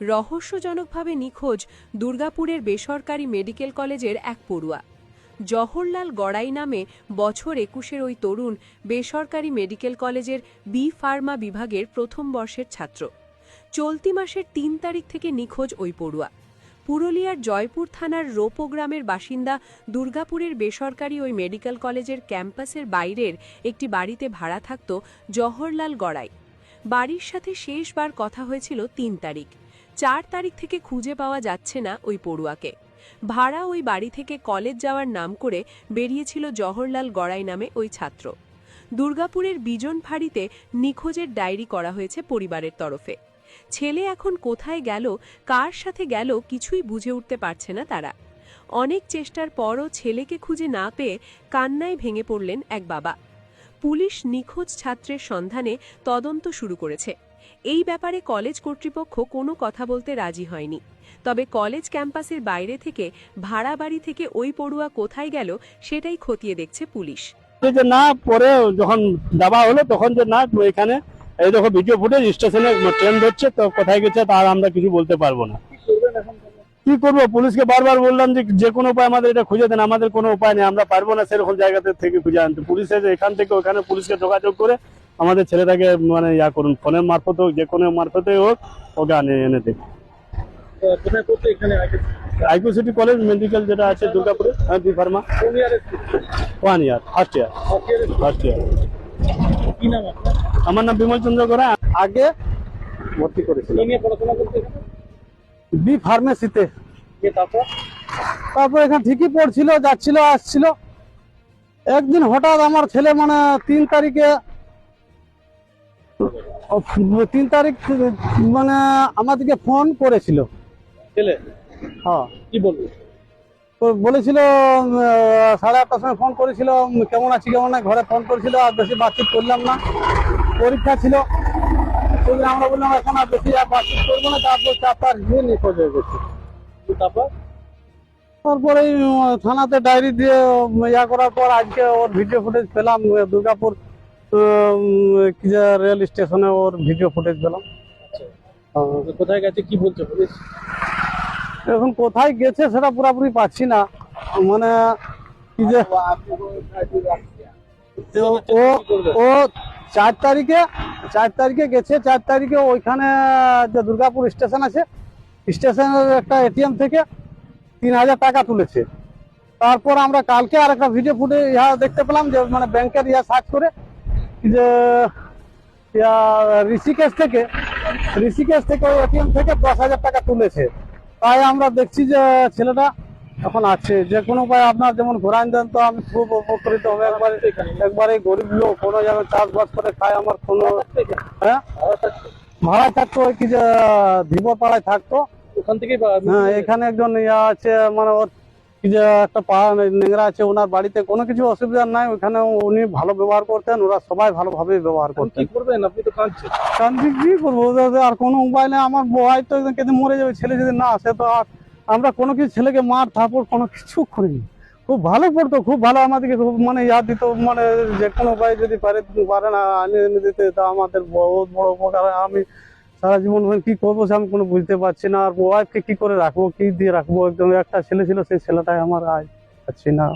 রহস্যজনকভাবে নিখোঁজ দুর্গাপুরের বেসরকারি মেডিকেল কলেজের এক পড়ুয়া। জহরলাল গড়াই নামে বছর একুশের ওই তরুণ বেসরকারি মেডিকেল কলেজের বি ফার্মা বিভাগের প্রথম বর্ষের ছাত্র। চলতি মাসের তিন তারিখ থেকে নিখোঁজ ওই পড়ুয়া। পুরুলিয়ার জয়পুর থানার রোপো গ্রামের বাসিন্দা দুর্গাপুরের বেসরকারি ওই মেডিকেল কলেজের ক্যাম্পাসের বাইরের একটি বাড়িতে ভাড়া থাকত জহরলাল গড়াই। বাড়ির সাথে শেষবার কথা হয়েছিল তিন তারিখ। চার তারিখ থেকে খুঁজে পাওয়া যাচ্ছে না ওই পড়ুয়াকে। ভাড়া ওই বাড়ি থেকে কলেজ যাওয়ার নাম করে বেরিয়েছিল জহরলাল গড়াই নামে ওই ছাত্র। দুর্গাপুরের বিজন ফাঁড়িতে নিখোঁজের ডায়েরি করা হয়েছে পরিবারের তরফে। ছেলে এখন কোথায় গেল, কার সাথে গেল কিছুই বুঝে উঠতে পারছে না তারা। অনেক চেষ্টার পরও ছেলেকে খুঁজে না পেয়ে কান্নায় ভেঙে পড়লেন এক বাবা। পুলিশ নিখোঁজ ছাত্রের সন্ধানে তদন্ত শুরু করেছে। এই ব্যাপারে কলেজ কর্তৃপক্ষ কোনো কথা বলতে রাজি হয়নি। তবে কলেজ ক্যাম্পাসের বাইরে থেকে ভাড়া বাড়ি থেকে ওই পড়ুয়া কোথায় গেল সেটাই খতিয়ে দেখছে পুলিশ। যে না, পরে যখন হলো তখন যে না এখানে এই দেখো ভিডিও ফুটেজ স্টেশনে ট্রেন ধরছে, তো কোথায় গেছে তার আমরা কিছু বলতে পারব না। কি করব? পুলিশকে বারবার বললাম যে যে কোনো উপায় আমাদের এটা খুঁজে দেন, আমাদের কোনো উপায় নেই, আমরা পারব না সেরকম জায়গাতে থেকে খুঁজে আনতে। পুলিশে এখান থেকে ওখানে পুলিশকে যোগাযোগ করে আমাদের ছেলেটাকে মানে ইয়া করুন ফোনের মারফত হোক যে কোনো মারফতে হোক ওকে আনে এনে আইকিউ সিটি? কলেজ মেডিকেল যেটা আছে দুর্গাপুরে হ্যাঁ B pharma one year first year. First year আমার নাম বিমল চন্দ্র গোড়া আগে ভর্তি করেছিল বি ফার্মেসিতে তারপর? তারপর এখানে ঠিকই পড়ছিল যাচ্ছিল আসছিল। একদিন হঠাৎ আমার ছেলে মানে তিন তারিখে তিন তারিখ মানে আমাদেরকে ফোন করেছিল। ছেলে? হ্যাঁ। কি বলব তো বলেছিল সাড়ে আটটার সময় ফোন করেছিল কেমন আছি কেমন না ঘরে ফোন করেছিল আর বেশি বাতচিত করলাম না। পরীক্ষা ছিল। সেদিন আমরা বললাম এখন আর বেশি আর বাতচিত করব না তারপর তারিখ দিয়ে নিখোঁজ হয়ে গেছে। তারপর তারপরে থানাতে ডায়েরি দিয়ে ইয়া করার পর আজকে ওর ভিডিও ফুটেজ পেলাম দুর্গাপুর উম, কি যে রেল স্টেশনে ওর ভিডিও ফুটেজ পেলাম। তো কোথায় গেছে কি বলছে পুলিশ? এখন কোথায় গেছে সেটা পুরোপুরি পাচ্ছি না। মানে কি যে ও ও চার তারিখে চার তারিখে গেছে চার তারিখে ওইখানে যে দুর্গাপুর স্টেশন আছে স্টেশনের একটা এটিএম থেকে তিন হাজার টাকা তুলেছে। তারপর আমরা কালকে আর একটা ভিডিও ফুটে ইহা দেখতে পেলাম যে মানে ব্যাংকের ইয়া সার্চ করে যে ঋষিকেশ থেকে ঋষিকেশ থেকে ওই এটিএম থেকে দশ হাজার টাকা তুলেছে। তাই আমরা দেখছি যে ছেলেটা এখন আছে। যে কোনো উপায় আপনার যেমন ঘোরান দেন তো আমি খুব উপকৃত হবে। একবার একবার গরিব লোক কোনো জায়গায় চাষবাস করে খায় আমার কোনো হ্যাঁ? ভাড়া থাকতো ওই কি যে ধীবর পাড়ায় থাকতো। ওখান থেকেই বা- হ্যাঁ এখানে একজন ইয়া আছে মানে ওর যে একটা নেংরা আছে ওনার বাড়িতে কোনো কিছু অসুবিধা নাই ওখানে উনি ভালো ব্যবহার করতেন ওরা সবাই ভালোভাবে ব্যবহার করতেন কি করবেন? আপনি তো কাঁদছেন। কান্দি কি করব? আর কোনো উপায় নেই আমার বয় তো একদম কেঁদে মরে যাবে ছেলে যদি না আসে তো আর আমরা কোনো কিছু ছেলেকে মার থাপড় কোনো কিছু করিনি। খুব ভালো পড়তো খুব ভালো আমাদেরকে খুব মানে ইয়াদ দিত মানে যে কোনো উপায় যদি পারে পারে না আনিয়ে এনে দিতে তা আমাদের বহুত বড় উপকার আমি সারা জীবন কি করব সে আমি কোনো বুঝতে পারছি না। আর ওয়াইফকে কি করে রাখব, কি দিয়ে রাখব? একদম একটা ছেলে ছিল, সেই ছেলেটাই আমার আয় পাচ্ছি না।